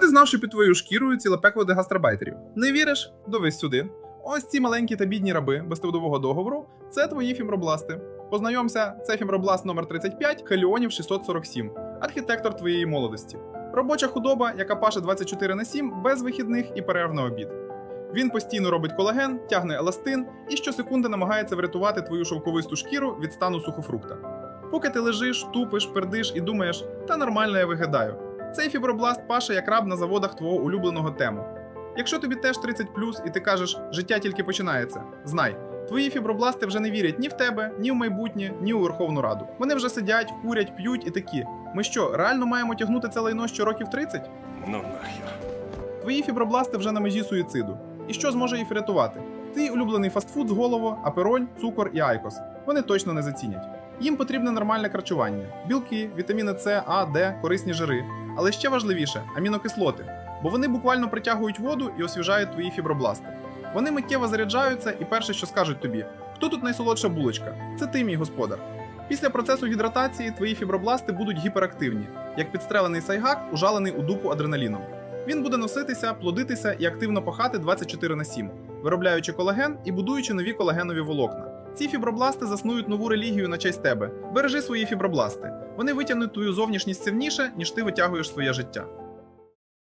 ти знав, що під твоєю шкірою ціле пекло гастарбайтерів? Не віриш? Дивись сюди. Ось ці маленькі та бідні раби без трудового договору це твої фімробласти. Познайомся, це фімробласт номер 35 Хеліонів 647, архітектор твоєї молодості. Робоча худоба, яка паше 24 на 7 без вихідних і перерв на обід. Він постійно робить колаген, тягне еластин і щосекунди намагається врятувати твою шовковисту шкіру від стану сухофрукта. Поки ти лежиш, тупиш, пердиш і думаєш, та нормально я виглядаю. Цей фібробласт паше як раб на заводах твого улюбленого тему. Якщо тобі теж 30 і ти кажеш, життя тільки починається, знай, твої фібробласти вже не вірять ні в тебе, ні в майбутнє, ні у Верховну Раду. Вони вже сидять, курять, п'ють і такі. Ми що, реально маємо тягнути це лайно ще років 30? Ну нахер. Твої фібробласти вже на межі суїциду. І що зможе їх врятувати? Твій улюблений фастфуд з голову, апероль, цукор і айкос. Вони точно не зацінять. Їм потрібне нормальне харчування: білки, вітаміни С, А, Д, корисні жири. Але ще важливіше амінокислоти, бо вони буквально притягують воду і освіжають твої фібробласти. Вони миттєво заряджаються, і перше, що скажуть тобі: хто тут найсолодша булочка? Це ти, мій господар. Після процесу гідратації твої фібробласти будуть гіперактивні, як підстрелений сайгак, ужалений у дупу адреналіном. Він буде носитися, плодитися і активно пахати 24 на 7, виробляючи колаген і будуючи нові колагенові волокна. Ці фібробласти заснують нову релігію на честь тебе. Бережи свої фібробласти. Вони витягнуть твою зовнішність сильніше, ніж ти витягуєш своє життя.